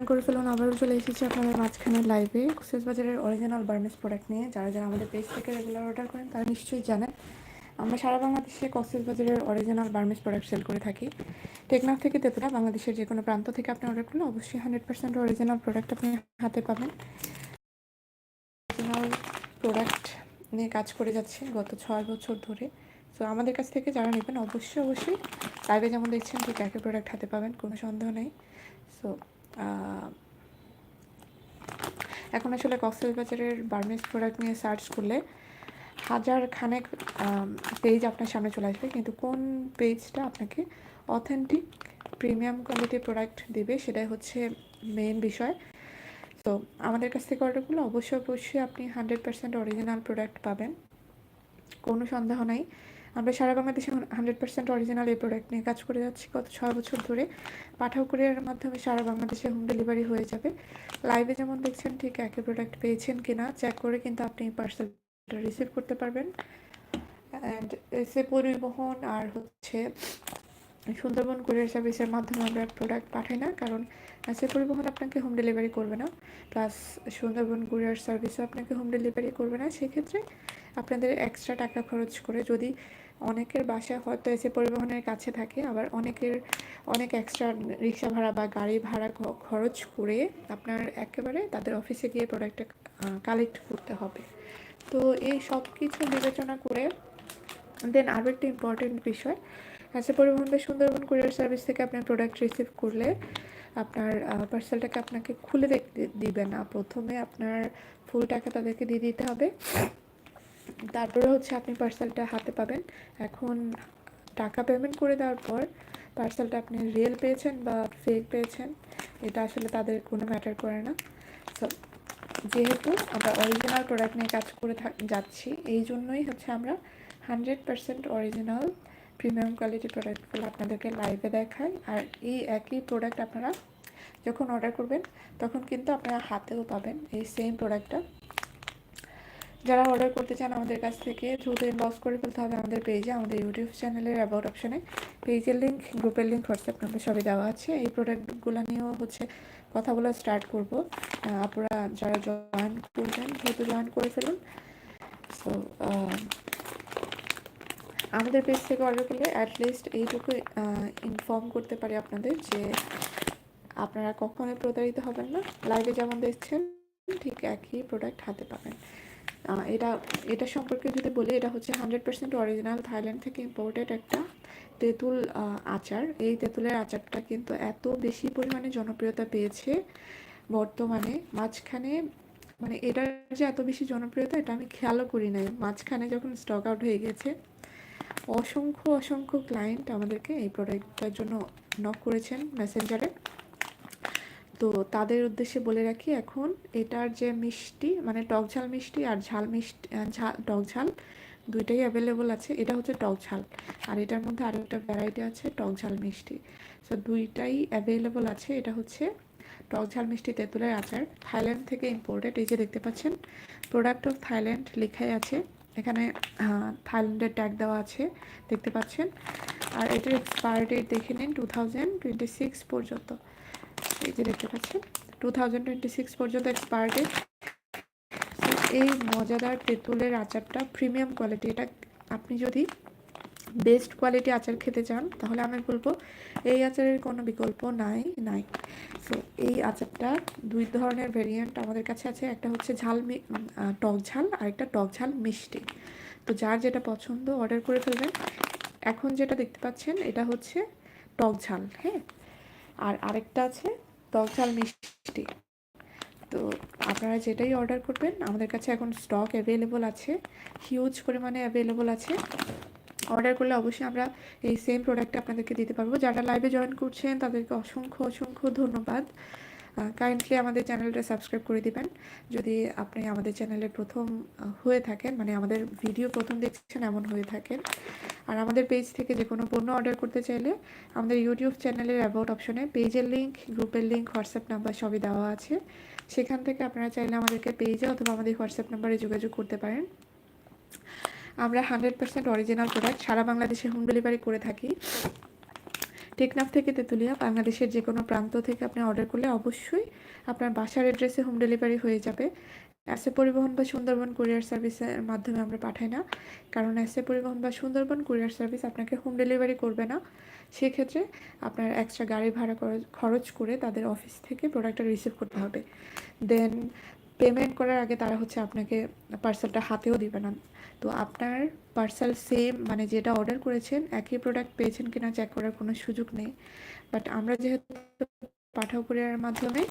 করে ফেলুন, আবারও চলে এসেছি আপনাদের মাঝখানে লাইভে বাজারের অরিজিনাল বার্মেস প্রোডাক্ট নিয়ে যারা যারা আমাদের পেজ থেকে রেগুলার অর্ডার করেন, তারা নিশ্চয়ই জানেন। আমরা সারা বাংলাদেশে কক্সেস বাজারের অরিজিনাল বার্মেস প্রোডাক্ট সেল করে থাকি। টেকনাফ থেকে তেতুলা, বাংলাদেশের যে কোনো প্রান্ত থেকে আপনি অর্ডার করলে অবশ্যই হান্ড্রেড পার্সেন্ট অরিজিনাল প্রোডাক্ট আপনি হাতে পাবেন। অরিজিনাল প্রোডাক্ট নিয়ে কাজ করে যাচ্ছে গত ছয় বছর ধরে। তো আমাদের কাছ থেকে যারা নেবেন, অবশ্যই অবশ্যই। লাইভে যেমন দেখছেন ঠিক একই প্রোডাক্ট হাতে পাবেন, কোনো সন্দেহ নেই। সো এখন আসলে কক্সেস বাজারের বার্মিস প্রোডাক্ট নিয়ে সার্চ করলে হাজার খানেক পেজ আপনার সামনে চলে আসবে। কিন্তু কোন পেজটা আপনাকে অথেন্টিক প্রিমিয়াম কোয়ালিটির প্রোডাক্ট দেবে সেটাই হচ্ছে মেন বিষয়। তো আমাদের কাছ থেকে অর্ডার করলে অবশ্যই অবশ্যই আপনি হান্ড্রেড পার্সেন্ট অরিজিনাল প্রোডাক্ট পাবেন। কোনো সন্দেহ নাই। আমরা সারা বাংলাদেশে হান্ড্রেড পার্সেন্ট অরিজিনাল এই প্রোডাক্ট নিয়ে কাজ করে যাচ্ছি। গত ছয় বছর ধরে পাঠাও কুরিয়ারের মাধ্যমে সারা বাংলাদেশে হোম ডেলিভারি হয়ে যাবে। লাইভে যেমন দেখছেন, ঠিক একই প্রোডাক্ট পেয়েছেন কিনা চেক করে কিন্তু আপনি পার্সেলটা রিসিভ করতে পারবেন। অ্যান্ড এসে পরিবহন আর হচ্ছে সুন্দরবন কুরিয়ার সার্ভিসের মাধ্যমে আমরা প্রোডাক্ট পাঠাই না, কারণ এসে পরিবহন আপনাকে হোম ডেলিভারি করবে না। প্লাস সুন্দরবন কুরিয়ার সার্ভিসও আপনাকে হোম ডেলিভারি করবে না। সেক্ষেত্রে আপনাদের এক্সট্রা টাকা খরচ করে যদি অনেকের বাসায় হয়তো এসে পরিবহনের কাছে থাকে, আবার অনেকের, অনেক এক্সট্রা রিক্সা ভাড়া বা গাড়ি ভাড়া খরচ করে আপনার একেবারে তাদের অফিসে গিয়ে প্রোডাক্টটা কালেক্ট করতে হবে। তো এই সব কিছু বিবেচনা করে দেন আরও একটা ইম্পর্টেন্ট বিষয় আচ্ছা পরিবহন বা সুন্দরবন কুরিয়ার সার্ভিস থেকে আপনার প্রোডাক্ট রিসিভ করলে আপনার পার্সেলটাকে আপনাকে খুলে দেখতে দিবে না। প্রথমে আপনার ফুল টাকা তাদেরকে দিয়ে দিতে হবে। তারপরে হচ্ছে আপনি পার্সেলটা হাতে পাবেন। এখন টাকা পেমেন্ট করে দেওয়ার পর পার্সেলটা আপনি রিয়েল পেয়েছেন বা ফেক পেয়েছেন, এটা আসলে তাদের কোনো ম্যাটার করে না। সো যেহেতু আমরা অরিজিনাল প্রোডাক্ট নিয়ে কাজ করে যাচ্ছি, এই জন্যই হচ্ছে আমরা hundred percent original premium quality প্রোডাক্টগুলো আপনাদেরকে লাইভে দেখাই। আর এই একই প্রোডাক্ট আপনারা যখন অর্ডার করবেন, তখন কিন্তু আপনারা হাতেও পাবেন এই সেম প্রোডাক্টটা যারা অর্ডার করতে চান আমাদের কাছ থেকে দ্রুত ইনবক্স করে ফেলতে হবে আমাদের পেজে আমাদের ইউটিউব চ্যানেলের অ্যাবাউট অপশানে পেজের লিঙ্ক গ্রুপের লিঙ্ক হোয়াটসঅ্যাপ নাম্বার সবই দেওয়া আছে। এই প্রোডাক্টগুলো নিয়েও হচ্ছে কথা বলা স্টার্ট করব। আপনারা যারা জয়েন করবেন দ্রুত জয়েন করে ফেলুন সো আমাদের পেজ থেকে অর্ডার করলে অ্যাটলিস্ট এইটুকু ইনফর্ম করতে পারি আপনাদের যে আপনারা কখনোই প্রতারিত হবেন না। লাইভে যেমন দেখছেন, ঠিক একই প্রোডাক্ট হাতে পাবেন। এটা এটা সম্পর্কে যদি বলি, এটা হচ্ছে হান্ড্রেড পার্সেন্ট অরিজিনাল থাইল্যান্ড থেকে ইম্পোর্টেড একটা তেঁতুল আচার। এই তেঁতুলের আচারটা কিন্তু এত বেশি পরিমাণে জনপ্রিয়তা পেয়েছে বর্তমানে। মাঝখানে মানে এটার যে এত বেশি জনপ্রিয়তা, এটা আমি খেয়ালও করি নাই। মাঝখানে যখন স্টক আউট হয়ে গেছে, অসংখ্য অসংখ্য ক্লায়েন্ট আমাদেরকে এই প্রোডাক্টটার জন্য নক করেছেন মেসেঞ্জারে তো তাদের উদ্দেশ্যে বলে রাখি এখন এটার যে মিষ্টি মানে টক ঝাল মিষ্টি আর ঝাল মিষ্টি ঝাল, টক ঝাল দুইটাই অ্যাভেলেবল আছে। এটা হচ্ছে টক ঝাল। আর এটার মধ্যে আরও একটা ভ্যারাইটি আছে, টক ঝাল মিষ্টি। সো দুইটাই অ্যাভেলেবল আছে। এটা হচ্ছে টক ঝাল মিষ্টি তেঁতুলের আচার। থাইল্যান্ড থেকে ইম্পোর্টেড এই যে দেখতে পাচ্ছেন প্রোডাক্ট অফ থাইল্যান্ড লেখাই আছে। এখানে থাইল্যান্ডের ট্যাগ দেওয়া আছে। দেখতে পাচ্ছেন। আর এটার এক্সপায়ার ডেট দেখে নিন টু পর্যন্ত। এই যে দেখতে পাচ্ছেন টু থাউজেন্ড টোয়েন্টি সিক্স পর্যন্ত এক্সপায়ার ডেট এই মজাদার তেঁতুলের আচারটা প্রিমিয়াম কোয়ালিটি এটা আপনি যদি বেস্ট কোয়ালিটি আচার খেতে চান, তাহলে আমি বলব এই আচারের কোনো বিকল্প নাই নাই। সো এই আচারটা দুই ধরনের ভেরিয়েন্ট আমাদের কাছে আছে, একটা হচ্ছে ঝাল টক ঝাল, আর একটা টক ঝাল মিষ্টি। তো যার যেটা পছন্দ অর্ডার করে ফেলবেন। এখন যেটা দেখতে পাচ্ছেন, এটা হচ্ছে টক ঝাল হ্যাঁ? আর আরেকটা আছে টক ঝাল মিষ্টি। তো আপনারা যেটাই অর্ডার করবেন, আমাদের কাছে এখন স্টক অ্যাভেলেবল আছে হিউজ পরিমাণে অ্যাভেলেবল আছে। অর্ডার করলে অবশ্যই আমরা এই সেম প্রোডাক্টটা আপনাদেরকে দিতে পারব। যারা লাইভে জয়েন করছেন, তাদেরকে অসংখ্য অসংখ্য ধন্যবাদ। কাইন্ডলি আমাদের চ্যানেলটা সাবস্ক্রাইব করে দিবেন। যদি আপনি আমাদের চ্যানেলে প্রথম হয়ে থাকেন মানে আমাদের ভিডিও প্রথম দেখছেন, এমন হয়ে থাকেন। আর আমাদের পেজ থেকে যে কোনো পণ্য অর্ডার করতে চাইলে আমাদের ইউটিউব চ্যানেলের অ্যাবাউট অপশনে পেজের লিঙ্ক গ্রুপের লিঙ্ক হোয়াটসঅ্যাপ নাম্বার সবই দেওয়া আছে। সেখান থেকে আপনারা চাইলে আমাদেরকে পেজে অথবা আমাদের হোয়াটসঅ্যাপ নাম্বারে যোগাযোগ করতে পারেন। আমরা হান্ড্রেড পার্সেন্ট অরিজিনাল প্রোডাক্ট সারা বাংলাদেশে হোম ডেলিভারি করে থাকি। টেকনাফ থেকে তেঁতুলিয়া, বাংলাদেশের যে কোনো প্রান্ত থেকে আপনি অর্ডার করলে অবশ্যই আপনার বাসার অ্যাড্রেসে হোম ডেলিভারি হয়ে যাবে। অ্যাসে পরিবহন বা সুন্দরবন কুরিয়ার সার্ভিসের মাধ্যমে আমরা পাঠাই না। কারণ অ্যাসে পরিবহন বা সুন্দরবন কুরিয়ার সার্ভিস আপনাকে হোম ডেলিভারি করবে না। সেক্ষেত্রে আপনার এক্সট্রা গাড়ি ভাড়া খরচ- করে তাদের অফিস থেকে প্রোডাক্টটা রিসিভ করতে হবে। দেন পেমেন্ট করার আগে তারা হচ্ছে আপনাকে পার্সেলটা হাতেও দিবে না। তো আপনার পার্সেল সেম মানে যেটা অর্ডার করেছেন, একই প্রোডাক্ট পেয়েছেন কিনা চেক করার কোনো সুযোগ নেই। বাট আমরা যেহেতু পাঠাও কুরিয়ারের মাধ্যমে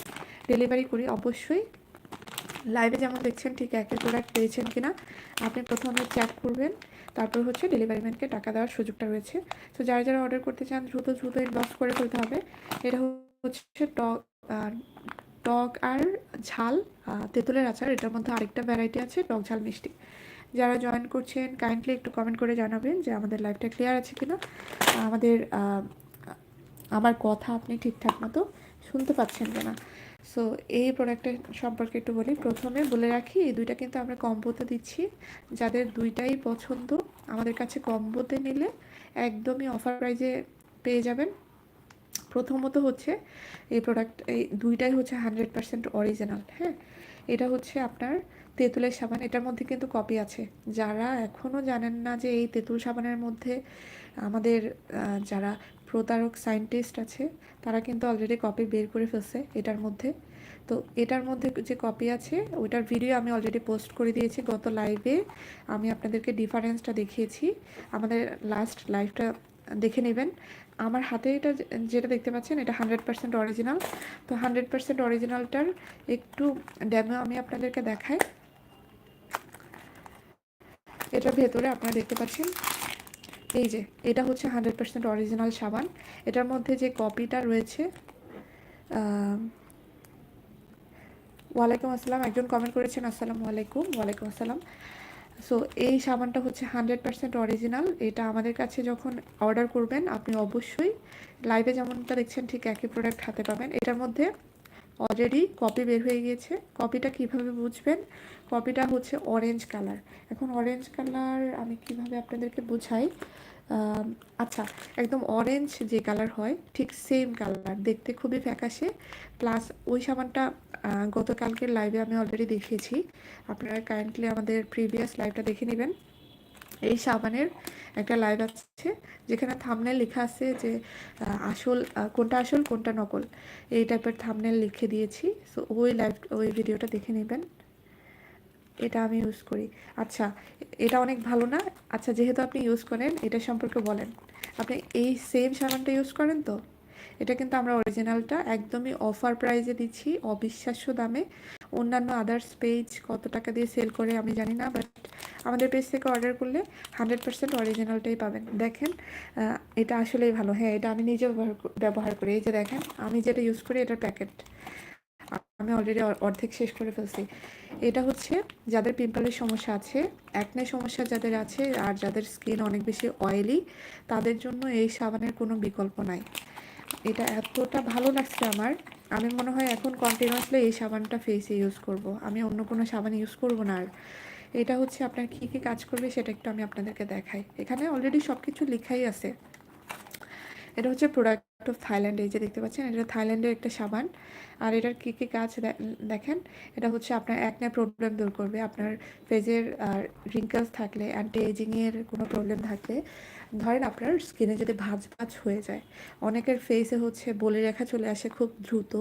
ডেলিভারি করি, অবশ্যই লাইভে যেমন দেখছেন ঠিক একই প্রোডাক্ট পেয়েছেন কিনা, আপনি প্রথমে চেক করবেন, তারপর হচ্ছে ডেলিভারি ম্যানকে টাকা দেওয়ার সুযোগটা রয়েছে। তো যারা যারা অর্ডার করতে চান, দ্রুত দ্রুত ইনবক্স করে ফেলতে হবে। এটা হচ্ছে টক টক আর ঝাল তেঁতুলের আচার, এটার মধ্যে আরেকটা ভ্যারাইটি আছে, টক ঝাল মিষ্টি। যারা জয়েন করছেন কাইন্ডলি একটু কমেন্ট করে জানাবেন যে আমাদের লাইফটা ক্লিয়ার আছে কিনা। আমাদের আমার কথা আপনি ঠিকঠাক মতো শুনতে পাচ্ছেন কিনা। সো এই প্রোডাক্টের সম্পর্কে একটু বলি। প্রথমে বলে রাখি, এই দুইটা কিন্তু আমরা কম্বোতে দিচ্ছি। যাদের দুইটাই পছন্দ, আমাদের কাছে কম্বোতে নিলে একদমই অফার প্রাইজে পেয়ে যাবেন। প্রথমত হচ্ছে এই প্রোডাক্ট এই দুইটাই হচ্ছে হান্ড্রেড পার্সেন্ট অরিজিনাল হ্যাঁ? এটা হচ্ছে আপনার তেঁতুলের সাবান, এটার মধ্যে কিন্তু কপি আছে। যারা এখনও জানেন না যে এই তেঁতুল সাবানের মধ্যে আমাদের যারা প্রতারক সায়েন্টিস্ট আছে, তারা কিন্তু অলরেডি কপি বের করে ফেলছে এটার মধ্যে। তো এটার মধ্যে যে কপি আছে, ওইটার ভিডিও আমি অলরেডি পোস্ট করে দিয়েছি। গত লাইভে আমি আপনাদেরকে ডিফারেন্সটা দেখিয়েছি। আমাদের লাস্ট লাইভটা দেখে নেবেন। আমার হাতে এটা যেটা দেখতে পাচ্ছেন, এটা হান্ড্রেড পার্সেন্ট অরিজিনাল তো হান্ড্রেড পার্সেন্ট অরিজিনালটার একটু ড্যামো আমি আপনাদেরকে দেখাই। এটার ভেতরে আপনারা দেখতে পাচ্ছেন, এই যে, এটা হচ্ছে হান্ড্রেড পার্সেন্ট অরিজিনাল সাবান। এটার মধ্যে যে কপিটা রয়েছে ওয়ালাইকুম আসসালাম। একজন কমেন্ট করেছেন, আসসালামু আলাইকুম, ওয়ালাইকুম আসসালাম। সো এই সাবানটা হচ্ছে হান্ড্রেড পার্সেন্ট অরিজিনাল এটা আমাদের কাছে যখন অর্ডার করবেন, আপনি অবশ্যই লাইভে যেমনটা দেখছেন, ঠিক একই প্রোডাক্ট হাতে পাবেন। এটার মধ্যে অলরেডি কপি বের হয়ে গিয়েছে। কপিটা কীভাবে বুঝবেন? কপিটা হচ্ছে অরেঞ্জ কালার এখন অরেঞ্জ কালার আমি কীভাবে আপনাদেরকে বোঝাই? আচ্ছা একদম অরেঞ্জ যে কালার হয়, ঠিক সেম কালার দেখতে খুবই ফ্যাকাশে। প্লাস ওই সাবানটা গতকালকের লাইভে আমি অলরেডি দেখিয়েছি আপনারা কারেন্টলি আমাদের প্রিভিয়াস লাইভটা দেখে নেবেন। এই সাবানের একটা লাইভ আছে, যেখানে থামনেল লেখা আছে যে আসল কোনটা আসল, কোনটা নকল। এই টাইপের থামনেল লিখে দিয়েছি। সো ওই লাইভ ওই ভিডিওটা দেখে নেবেন। এটা আমি ইউজ করি। আচ্ছা এটা অনেক ভালো না? আচ্ছা যেহেতু আপনি ইউজ করেন, এটা সম্পর্কে বলেন। আপনি এই সেম সাবানটা ইউজ করেন তো? এটা কিন্তু আমরা অরিজিনালটা একদমই অফার প্রাইজে দিচ্ছি, অবিশ্বাস্য দামে। অন্যান্য আদার্স পেজ কত টাকা দিয়ে সেল করে আমি জানি না বাট আমাদের পেজ থেকে অর্ডার করলে হান্ড্রেড পার্সেন্ট অরিজিনালটাই পাবেন। দেখেন এটা আসলেই ভালো। হ্যাঁ এটা আমি নিজে ব্যবহার ব্যবহার করি। এই যে দেখেন, আমি যেটা ইউজ করি এটার প্যাকেট আমি অলরেডি অর্ধেক শেষ করে ফেলছি। এটা হচ্ছে যাদের পিম্পলের সমস্যা আছে একনে সমস্যা যাদের আছে, আর যাদের স্কিন অনেক বেশি অয়েলি তাদের জন্য এই সাবানের কোনো বিকল্প নাই। এটা এতটা ভালো লাগছে আমার। আমি মনে হয় এখন কন্টিনিউয়াসলি এই সাবানটা ফেসে ইউজ করব। আমি অন্য কোনো সাবান ইউজ করব না আর। এটা হচ্ছে আপনার কী কী কাজ করবে সেটা একটু আমি আপনাদেরকে দেখাই। এখানে অলরেডি সব কিছু লেখাই আছে। এটা হচ্ছে প্রোডাক্ট অফ থাইল্যান্ড এই যে দেখতে পাচ্ছেন, এটা থাইল্যান্ডের একটা সাবান। আর এটার কী কী কাজ দেখেন, এটা হচ্ছে আপনার একনে প্রবলেম দূর করবে। আপনার ফেজের রিঙ্কেলস থাকলে অ্যান্টি এজিংয়ের কোনো প্রবলেম থাকলে ধরেন আপনার স্কিনে যদি ভাঁজ ভাঁজ হয়ে যায়, অনেকের ফেসে হচ্ছে বলে রেখা চলে আসে খুব দ্রুত,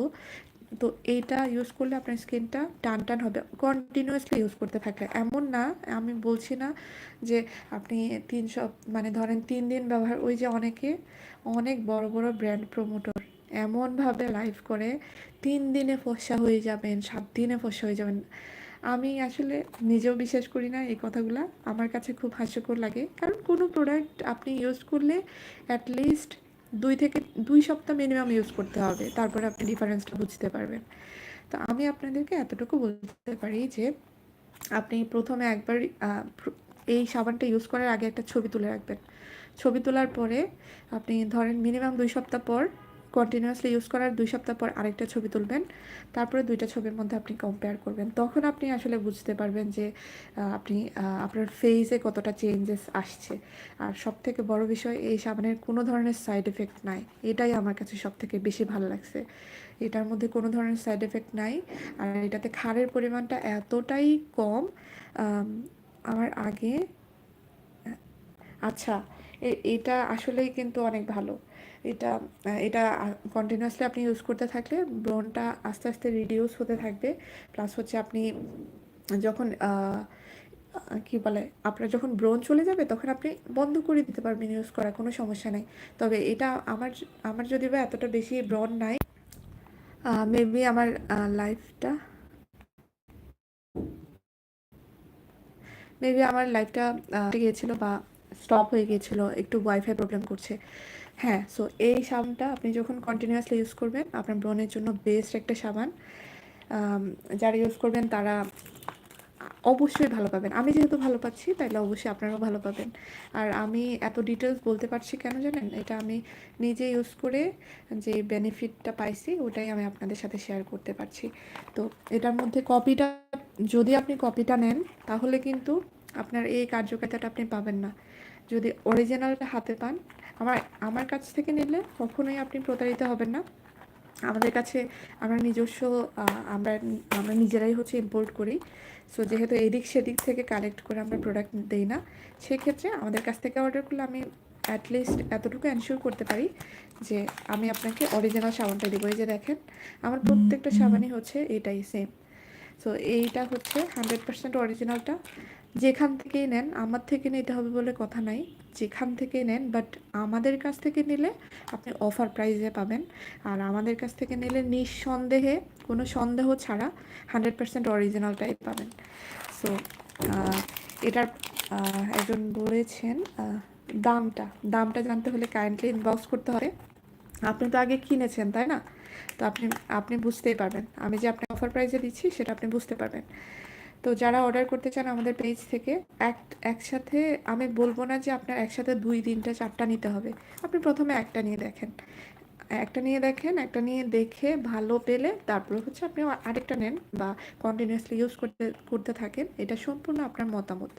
তো এইটা ইউজ করলে আপনার স্কিনটা টান টান হবে। কন্টিনিউয়াসলি ইউজ করতে থাকলে। এমন না, আমি বলছি না যে আপনি তিন সপ মানে ধরেন তিন দিন ব্যবহার, ওই যে অনেকে অনেক বড় বড় ব্র্যান্ড প্রমোটর এমনভাবে লাইভ করে, তিন দিনে ফসা হয়ে যাবেন, সাত দিনে ফসা হয়ে যাবেন। আমি আসলে নিজেও বিশ্বাস করি না এই কথাগুলা। আমার কাছে খুব হাস্যকর লাগে। কারণ কোনো প্রোডাক্ট আপনি ইউজ করলে অ্যাটলিস্ট দুই থেকে, দুই সপ্তাহ মিনিমাম ইউজ করতে হবে। তারপরে আপনি ডিফারেন্সটা বুঝতে পারবেন। তো আমি আপনাদেরকে এতটুকু বলতে পারি যে, আপনি প্রথমে একবার এই সাবানটা ইউজ করার আগে একটা ছবি তুলে রাখবেন। ছবি তোলার পরে আপনি ধরেন মিনিমাম দুই সপ্তাহ পর কন্টিনিউয়াসলি ইউজ করার দুই সপ্তাহ পর আরেকটা ছবি তুলবেন। তারপরে দুইটা ছবির মধ্যে আপনি কম্পেয়ার করবেন। তখন আপনি আসলে বুঝতে পারবেন যে আপনি আপনার ফেসে কতটা চেঞ্জেস আসছে। আর সব থেকে বড় বিষয়, এই সাবানের কোনো ধরনের সাইড এফেক্ট নাই। এটাই আমার কাছে সব থেকে বেশি ভালো লাগছে। এটার মধ্যে কোনো ধরনের সাইড এফেক্ট নাই। আর এটাতে খারের পরিমাণটা এতটাই কম আমার আগে আচ্ছা এটা আসলেই কিন্তু অনেক ভালো। এটা এটা কন্টিনিউয়াসলি আপনি ইউজ করতে থাকলে ব্রনটা আস্তে আস্তে রিডিউস হতে থাকবে। প্লাস হচ্ছে আপনি যখন কি বলে, আপনার যখন ব্রণ চলে যাবে তখন আপনি বন্ধ করে দিতে পারবেন ইউজ করা, কোনো সমস্যা নেই। তবে এটা আমার আমার যদি বা এতটা বেশি ব্রণ নাই মেবি আমার লাইফটা মেবি আমার লাইফটা গিয়েছিল বা স্টপ হয়ে গিয়েছিল, একটু ওয়াইফাই প্রবলেম করছে। হ্যাঁ সো এই সাবানটা আপনি যখন কন্টিনিউয়াসলি ইউজ করবেন, আপনার ব্রণের জন্য বেস্ট একটা সাবান। যারা ইউজ করবেন তারা অবশ্যই ভালো পাবেন। আমি যেহেতু ভালো পাচ্ছি, তাইলে অবশ্যই আপনারাও ভালো পাবেন। আর আমি এত ডিটেলস বলতে পারছি কেন জানেন? এটা আমি নিজে ইউজ করে যে বেনিফিটটা পাইছি, ওটাই আমি আপনাদের সাথে শেয়ার করতে পারছি। তো এটার মধ্যে কপিটা যদি আপনি কপিটা নেন, তাহলে কিন্তু আপনার এই কার্যকারিতাটা আপনি পাবেন না। যদি অরিজিনালটা হাতে পান আমার আমার কাছ থেকে নিলে কখনোই আপনি প্রতারিত হবেন না। আমাদের কাছে আমরা নিজস্ব আমরা আমরা নিজেরাই হচ্ছে ইম্পোর্ট করি। সো যেহেতু এদিক সেদিক থেকে কালেক্ট করে আমরা প্রোডাক্ট দিই না সেক্ষেত্রে আমাদের কাছ থেকে অর্ডার করলে আমি অ্যাটলিস্ট এতটুকু এনশিওর করতে পারি যে আমি আপনাকে অরিজিনাল সাবানটা দেবো। এই যে দেখেন আমার প্রত্যেকটা সাবানই হচ্ছে এটাই সেম সো এইটা হচ্ছে হান্ড্রেড পার্সেন্ট অরিজিনালটা যেখান থেকেই নেন, আমার থেকে নিতে হবে বলে কথা নাই। যেখান থেকে নেন বাট আমাদের কাছ থেকে নিলে আপনি অফার প্রাইসে পাবেন। আর আমাদের কাছ থেকে নিলে নিঃসন্দেহে, কোনো সন্দেহ ছাড়া হান্ড্রেড পার্সেন্ট অরিজিনালটাই পাবেন। সো এটার একজন বলেছেন দামটা। দামটা জানতে হলে কাইন্ডলি ইনবক্স করতে হবে। আপনি তো আগে কিনেছেন, তাই না? তো আপনি আপনি বুঝতেই পারবেন। আমি যে আপনাকে অফার প্রাইসে দিচ্ছি, সেটা আপনি বুঝতে পারবেন। তো যারা অর্ডার করতে চান আমাদের পেজ থেকে, এক, একসাথে আমি বলব না যে আপনার একসাথে দুই, তিনটা, চারটা নিতে হবে। আপনি প্রথমে একটা নিয়ে দেখেন। একটা নিয়ে দেখেন, একটা নিয়ে দেখে ভালো পেলে তারপর হচ্ছে আপনি আরেকটা নেন বা কন্টিনিউয়াসলি ইউজ করতে করতে থাকেন। এটা সম্পূর্ণ আপনার মতামত।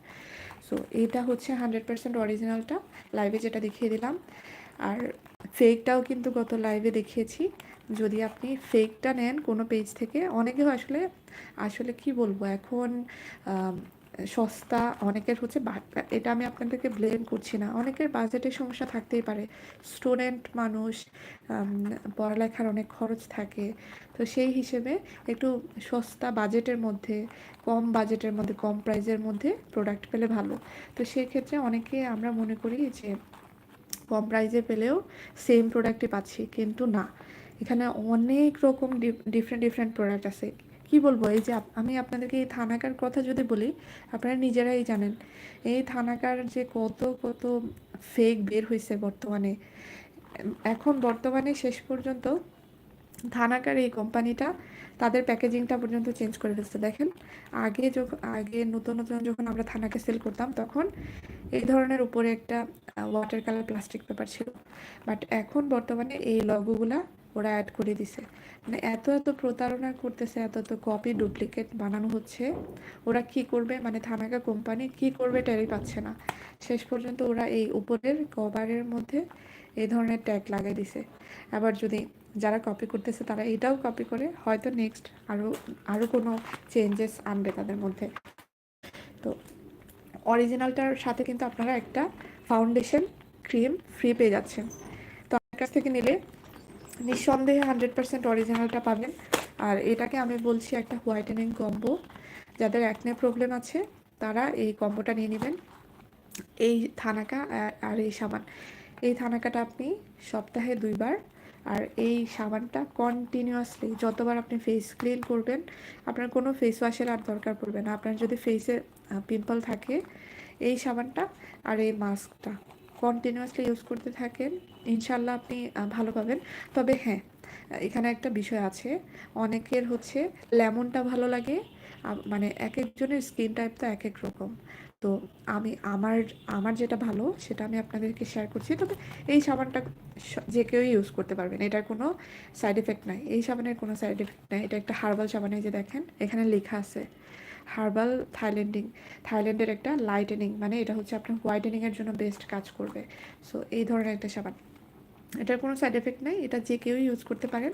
সো এটা হচ্ছে হান্ড্রেড পার্সেন্ট অরিজিনালটা লাইভে যেটা দেখিয়ে দিলাম। আর ফেকটাও কিন্তু গত লাইভে দেখিয়েছি। যদি আপনি ফেকটা নেন কোনো পেজ থেকে অনেকে আসলে আসলে কি বলব, এখন সস্তা, অনেকের হচ্ছে এটা আমি আপনাদেরকে ব্লেম করছি না। অনেকের বাজেটের সমস্যা থাকতেই পারে। স্টুডেন্ট মানুষ পড়ালেখার অনেক খরচ থাকে। তো সেই হিসেবে একটু সস্তা বাজেটের মধ্যে, কম বাজেটের মধ্যে, কম প্রাইজের মধ্যে প্রোডাক্ট পেলে ভালো। তো সেই ক্ষেত্রে অনেকে আমরা মনে করি যে কম প্রাইসে পেলেও সেম প্রোডাক্টই পাচ্ছি, কিন্তু না। এখানে অনেক রকম ডিফারেন্ট ডিফারেন্ট প্রোডাক্ট আছে। কি বলব, এই যে আমি আপনাদেরকে এই থানাকার কথা যদি বলি, আপনারা নিজেরাই জানেন। এই থানাকার যে কত কত ফেক বের হয়েছে বর্তমানে। এখন বর্তমানে শেষ পর্যন্ত থানাকার এই কোম্পানিটা তাদের প্যাকেজিংটা পর্যন্ত চেঞ্জ করে ফেলছে। দেখেন, আগে যখন আগে নতুন নতুন যখন আমরা থানাকে সেল করতাম, তখন এই ধরনের উপরে একটা ওয়াটার কালার প্লাস্টিক পেপার ছিল। বাট এখন বর্তমানে এই লগোগুলা ওরা অ্যাড করে দিছে। মানে এত এত প্রতারণা করতেছে, এত এত কপি ডুপ্লিকেট বানানো হচ্ছে। ওরা কি করবে? মানে থানাকা কোম্পানি কি করবে টেরই পাচ্ছে না। শেষ পর্যন্ত ওরা এই উপরের কভারের মধ্যে এই ধরনের ট্যাগ লাগিয়ে দিছে। আবার যদি যারা কপি করতেছে তারা এটাও কপি করে হয়তো নেক্সট আরও আরও কোনো চেঞ্জেস আনবে তাদের মধ্যে। তো অরিজিনালটার সাথে কিন্তু আপনারা একটা ফাউন্ডেশন ক্রিম ফ্রি পেয়ে যাচ্ছেন। তো আমার কাছ থেকে নিলে নিঃসন্দেহে হান্ড্রেড পার্সেন্ট অরিজিনালটা পাবেন। আর এটাকে আমি বলছি একটা হোয়াইটেনিং কম্বো যাদের অ্যাকনে প্রবলেম আছে, তারা এই কম্বোটা নিয়ে নেবেন। এই থানাকা আর- এই সাবান। এই থানাকাটা আপনি সপ্তাহে দুইবার আর এই সাবানটা কন্টিনিউয়াসলি যতবার আপনি ফেস ক্লিন করবেন, আপনার কোনো ফেস ওয়াশের আর দরকার পড়বে না। আপনার যদি ফেসে পিম্পল থাকে, এই সাবানটা আর এই মাস্কটা কন্টিনিউয়াসলি ইউজ করতে থাকেন। ইনশাল্লাহ আপনি ভালো পাবেন। তবে হ্যাঁ এখানে একটা বিষয় আছে। অনেকের হচ্ছে লেমনটা ভালো লাগে মানে এক একজনের স্কিন টাইপ তো এক এক রকম। তো আমি, আমার আমার যেটা ভালো সেটা আমি আপনাদেরকে শেয়ার করছি। তবে এই সাবানটা যে কেউ ইউজ করতে পারবেন, এটার কোনো সাইড এফেক্ট নাই। এই সাবানের কোনো সাইড এফেক্ট নাই। এটা একটা হার্বাল সাবান যে দেখেন, এখানে লেখা আছে হার্বাল থাইল্যান্ডিং থাইল্যান্ডের একটা লাইটেনিং মানে এটা হচ্ছে আপনার হোয়াইটেনিংয়ের জন্য বেস্ট কাজ করবে। সো এই ধরনের একটা সাবান। এটার কোনো সাইড এফেক্ট নাই, এটা যে কেউ ইউজ করতে পারেন।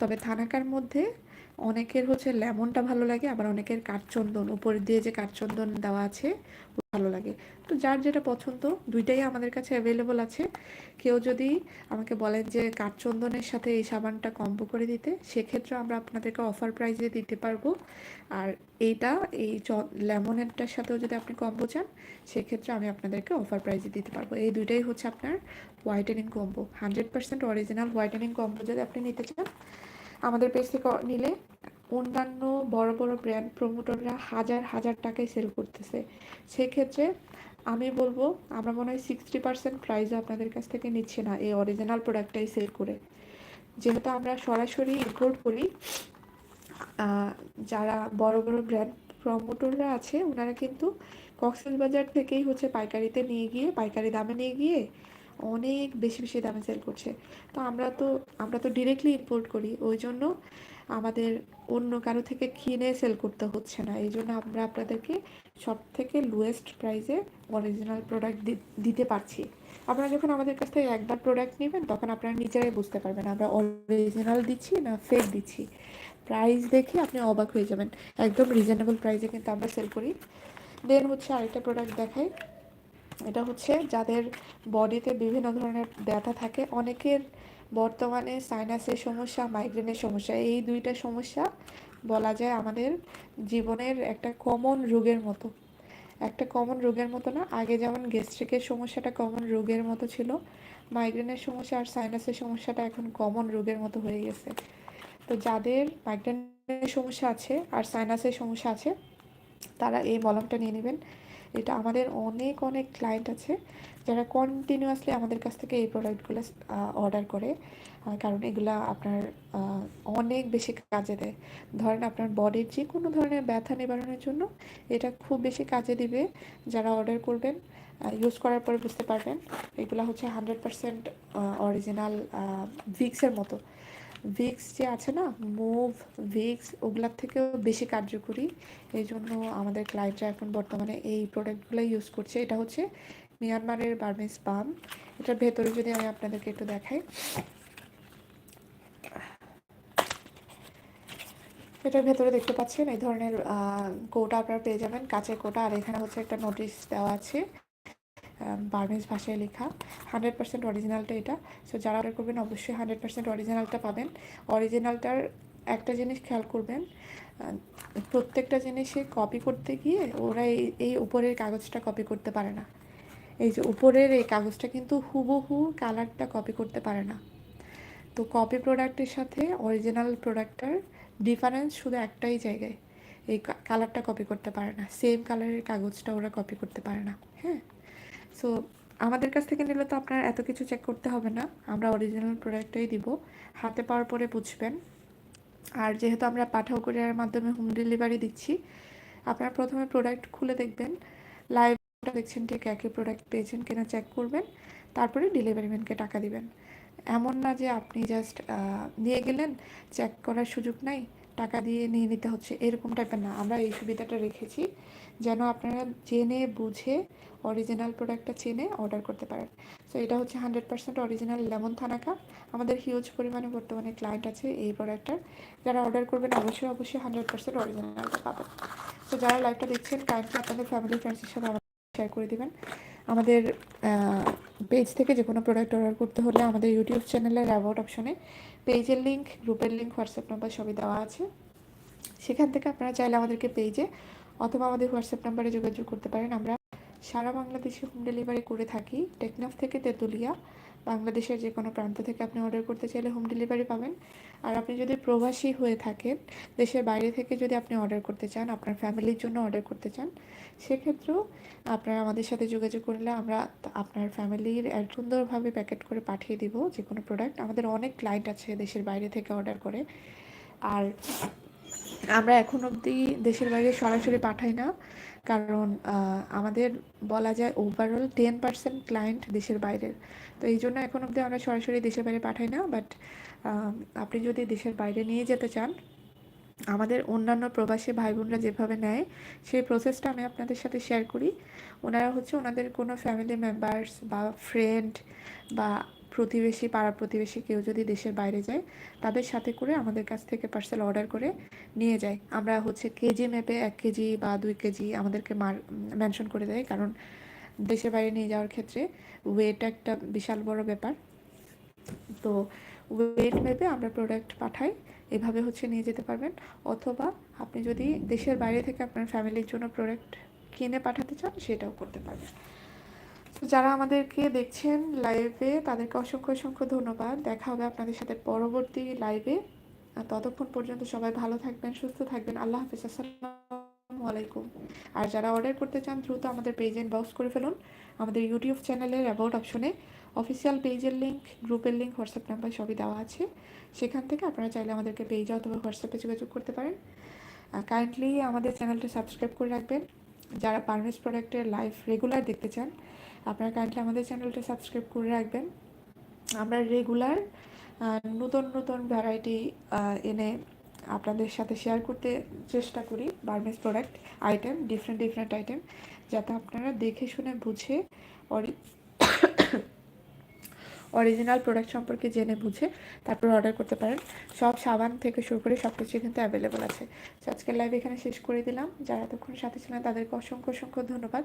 তবে থানাকার মধ্যে অনেকের হচ্ছে লেমনটা ভালো লাগে, আবার অনেকের কাঠচন্দন, উপর দিয়ে যে কাঠচন্দন দেওয়া আছে ভালো লাগে। তো যার যেটা পছন্দ, দুইটাই আমাদের কাছে অ্যাভেলেবল আছে। কেউ যদি আমাকে বলেন যে কাঠচন্দনের সাথে এই সাবানটা কম্বো করে দিতে সেক্ষেত্রে আমরা আপনাদেরকে অফার প্রাইজে দিতে পারব। আর এইটা, এই চ লেমনেরটার সাথেও যদি আপনি কম্বো চান, সেক্ষেত্রে আমি আপনাদেরকে অফার প্রাইজে দিতে পারব। এই দুইটাই হচ্ছে আপনার whitening combo hundred percent original whitening combo যদি আপনি নিতে চান আমাদের পেজ থেকে নিলে অন্যান্য বড় বড় ব্র্যান্ড প্রমোটররা হাজার হাজার টাকায় সেল করতেছে। সেক্ষেত্রে আমি বলব, আমরা মনে হয় সিক্সটি পার্সেন্ট প্রাইসও আপনাদের কাছ থেকে নিচ্ছি না এই অরিজিনাল প্রোডাক্টটাই সেল করে। যেহেতু আমরা সরাসরি ইম্পোর্ট করি যারা বড় বড় ব্র্যান্ড প্রমোটররা আছে, ওনারা কিন্তু কক্সবাজার থেকেই হচ্ছে পাইকারিতে নিয়ে গিয়ে, পাইকারি দামে নিয়ে গিয়ে অনেক বেশি বেশি দামে সেল করছে। তো আমরা তো আমরা তো ডিরেক্টলি ইম্পোর্ট করি, ওই জন্য আমাদের অন্য কারও থেকে কিনে সেল করতে হচ্ছে না। এই জন্য আমরা আপনাদেরকে সব থেকে লোয়েস্ট প্রাইসে অরিজিনাল প্রোডাক্ট দিতে পারছি। আপনারা যখন আমাদের কাছ থেকে একবার প্রোডাক্ট নেবেন, তখন আপনারা নিজেরাই বুঝতে পারবেন আমরা অরিজিনাল দিচ্ছি না ফেক দিচ্ছি। প্রাইস দেখে আপনি অবাক হয়ে যাবেন। একদম রিজনেবল প্রাইসে কিন্তু আমরা সেল করি। দেন হচ্ছে আরেকটা প্রোডাক্ট দেখাই। এটা হচ্ছে যাদের বডিতে বিভিন্ন ধরনের ব্যথা থাকে, অনেকের বর্তমানে সাইনাসের সমস্যা মাইগ্রেনের সমস্যা, এই দুইটা সমস্যা বলা যায় আমাদের জীবনের একটা কমন রোগের মতো। একটা কমন রোগের মতো না, আগে যেমন গ্যাস্ট্রিকের সমস্যাটা কমন রোগের মতো ছিল মাইগ্রেনের সমস্যা আর সাইনাসের সমস্যাটা এখন কমন রোগের মতো হয়ে গেছে। তো যাদের মাইগ্রেনের সমস্যা আছে আর সাইনাসের সমস্যা আছে, তারা এই মলমটা নিয়ে নেবেন। এটা আমাদের অনেক অনেক ক্লায়েন্ট আছে যারা কন্টিনিউয়াসলি আমাদের কাছ থেকে এই প্রোডাক্টগুলো অর্ডার করে। কারণ এগুলা আপনার অনেক বেশি কাজে দেয়। ধরেন আপনার বডির যে কোনো ধরনের ব্যথা নিবারণের জন্য এটা খুব বেশি কাজে দিবে যারা অর্ডার করবেন। ইউজ করার পরে বুঝতে পারবেন। এগুলো হচ্ছে হান্ড্রেড পারসেন্ট অরিজিনাল ভিক্সের মতো। ভিক্স যে আছে না মুভ ভিক্স ওগুলার থেকেও বেশি কার্যকরী। এই জন্য আমাদের ক্লায়েন্টরা এখন বর্তমানে এই প্রোডাক্টগুলো ইউজ করছে। এটা হচ্ছে মিয়ানমারের বার্মিস পাম এটার ভেতরে যদি আমি আপনাদেরকে একটু দেখাই। এটার ভেতরে দেখতে পাচ্ছেন, এই ধরনের কোটা আপনারা পেয়ে যাবেন। কাঁচের কোটা আর এখানে হচ্ছে একটা নোটিশ দেওয়া আছে। বার্মিজ ভাষায় লেখা। হান্ড্রেড পার্সেন্ট অরিজিনালটা এটা। সো যারা অর্ডার করবেন, অবশ্যই হান্ড্রেড পার্সেন্ট অরিজিনালটা পাবেন। অরিজিনালটার একটা জিনিস খেয়াল করবেন প্রত্যেকটা জিনিসে কপি করতে গিয়ে ওরা এই এই উপরের কাগজটা কপি করতে পারে না। এই যে উপরের এই কাগজটা কিন্তু হুবহু কালারটা কপি করতে পারে না। তো কপি প্রোডাক্টের সাথে অরিজিনাল প্রোডাক্টটার ডিফারেন্স শুধু একটাই জায়গায়। এই কালারটা কপি করতে পারে না। সেম কালারের কাগজটা ওরা কপি করতে পারে না। হ্যাঁ? সো আমাদের কাছ থেকে নিলে তো আপনার এত কিছু চেক করতে হবে না। আমরা অরিজিনাল প্রোডাক্টটাই দিব। হাতে পাওয়ার পরে বুঝবেন। আর যেহেতু আমরা পাঠাও কুরিয়ারের মাধ্যমে হোম ডেলিভারি দিচ্ছি, আপনারা প্রথমে প্রোডাক্ট খুলে দেখবেন। লাইভটা দেখছেন ঠিক একই প্রোডাক্ট পেয়েছেন কিনা চেক করবেন। তারপরে ডেলিভারি ম্যানকে টাকা দিবেন। এমন না যে আপনি জাস্ট নিয়ে গেলেন চেক করার সুযোগ নাই। টাকা দিয়ে নিয়ে নিতে হচ্ছে, এরকম টাইপের না। আমরা এই সুবিধাটা রেখেছি যেন আপনারা জেনে বুঝে অরিজিনাল প্রোডাক্টটা চেনে অর্ডার করতে পারেন। সো এটা হচ্ছে hundred percent original lemon thanaka আমাদের হিউজ পরিমাণে বর্তমানে ক্লায়েন্ট আছে এই প্রোডাক্টটার যারা অর্ডার করবেন, অবশ্যই অবশ্যই হান্ড্রেড পার্সেন্ট অরিজিনালটা পাবেন। তো যারা লাইভটা দেখছেন কাইন্ডলি আপনাদের ফ্যামিলি ফ্রেন্ডসের সাথে আমাদের শেয়ার করে দিবেন। আমাদের পেজ থেকে যে কোনো প্রোডাক্ট অর্ডার করতে হলে আমাদের ইউটিউব চ্যানেলের অ্যাবাউট অপশনে পেজের লিঙ্ক গ্রুপের লিঙ্ক হোয়াটসঅ্যাপ নাম্বার সবই দেওয়া আছে। সেখান থেকে আপনারা চাইলে আমাদেরকে পেজে অথবা আমাদের হোয়াটসঅ্যাপ নাম্বারে যোগাযোগ করতে পারেন। আমরা সারা বাংলাদেশে হোম ডেলিভারি করে থাকি। টেকনাফ থেকে তেঁতুলিয়া, বাংলাদেশের যে কোনো প্রান্ত থেকে আপনি অর্ডার করতে চাইলে হোম ডেলিভারি পাবেন। আর আপনি যদি প্রবাসী হয়ে থাকেন, দেশের বাইরে থেকে যদি আপনি অর্ডার করতে চান, আপনার ফ্যামিলির জন্য অর্ডার করতে চান, সেক্ষেত্রেও আপনারা আমাদের সাথে যোগাযোগ করলে আমরা আপনার ফ্যামিলির সুন্দরভাবে প্যাকেট করে পাঠিয়ে দিব যে কোনো প্রোডাক্ট আমাদের অনেক ক্লায়েন্ট আছে দেশের বাইরে থেকে অর্ডার করে। আর আমরা এখন অবধি দেশের বাইরে সরাসরি পাঠাই না। কারণ আমাদের বলা যায় ওভারঅল টেন পার্সেন্ট ক্লায়েন্ট দেশের বাইরের। তো এই জন্য এখন অবধি আমরা সরাসরি দেশের বাইরে পাঠাই না বাট আপনি যদি দেশের বাইরে নিয়ে যেতে চান, আমাদের অন্যান্য প্রবাসী ভাই বোনরা যেভাবে নেয়, সেই প্রসেসটা আমি আপনাদের সাথে শেয়ার করি। ওনারা হচ্ছে ওনাদের কোনো ফ্যামিলি মেম্বার্স বা ফ্রেন্ড বা প্রতিবেশী পাড়া প্রতিবেশী কেউ যদি দেশের বাইরে যায়, তাদের সাথে করে আমাদের কাছ থেকে পার্সেল অর্ডার করে নিয়ে যায়। আমরা হচ্ছে কেজি মেপে এক কেজি বা দুই কেজি আমাদেরকে মার মেনশন করে দেয়। কারণ দেশের বাইরে নিয়ে যাওয়ার ক্ষেত্রে ওয়েট একটা বিশাল বড় ব্যাপার। তো ওয়েট মেপে আমরা প্রোডাক্ট পাঠাই, এভাবে হচ্ছে নিয়ে যেতে পারবেন। অথবা আপনি যদি দেশের বাইরে থেকে আপনার ফ্যামিলির জন্য প্রোডাক্ট কিনে পাঠাতে চান, সেটাও করতে পারবেন। তো যারা আমাদেরকে দেখছেন লাইভে তাদেরকে অসংখ্য অসংখ্য ধন্যবাদ। দেখা হবে আপনাদের সাথে পরবর্তী লাইভে ততক্ষণ পর্যন্ত সবাই ভালো থাকবেন, সুস্থ থাকবেন। আল্লাহ হাফিজ। আসসালামু আলাইকুম। আর যারা অর্ডার করতে চান, দ্রুত আমাদের পেজে ইনবক্স করে ফেলুন। আমাদের ইউটিউব চ্যানেলের অ্যাবাউট অপশনে অফিসিয়াল পেজের লিঙ্ক গ্রুপের লিঙ্ক হোয়াটসঅ্যাপ নাম্বার সবই দেওয়া আছে। সেখান থেকে আপনারা চাইলে আমাদেরকে পেজে অথবা হোয়াটসঅ্যাপে যোগাযোগ করতে পারেন। কাইন্ডলি আমাদের চ্যানেলটা সাবস্ক্রাইব করে রাখবেন। যারা পারমিস প্রোডাক্টের লাইভ রেগুলার দেখতে চান, আপনারা কাইন্ডলি আমাদের চ্যানেলটা সাবস্ক্রাইব করে রাখবেন। আমরা রেগুলার নতুন নতুন ভ্যারাইটি এনে আপনাদের সাথে শেয়ার করতে চেষ্টা করি Burmese product item different different item যাতে আপনারা দেখে শুনে বুঝে অরিজিনাল প্রোডাক্ট সম্পর্কে জেনে বুঝে তারপর অর্ডার করতে পারেন। সব সাবান থেকে শুরু করে সব কিছুই কিন্তু অ্যাভেলেবল আছে। তো আজকের লাইভ এখানে শেষ করে দিলাম। যারা এতক্ষণ সাথে ছিলেন, তাদেরকে অসংখ্য অসংখ্য ধন্যবাদ।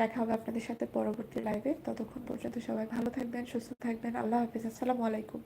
দেখা হবে আপনাদের সাথে পরবর্তী লাইভে ততক্ষণ পর্যন্ত সবাই ভালো থাকবেন, সুস্থ থাকবেন। আল্লাহ হাফিজ। আসসালামু আলাইকুম।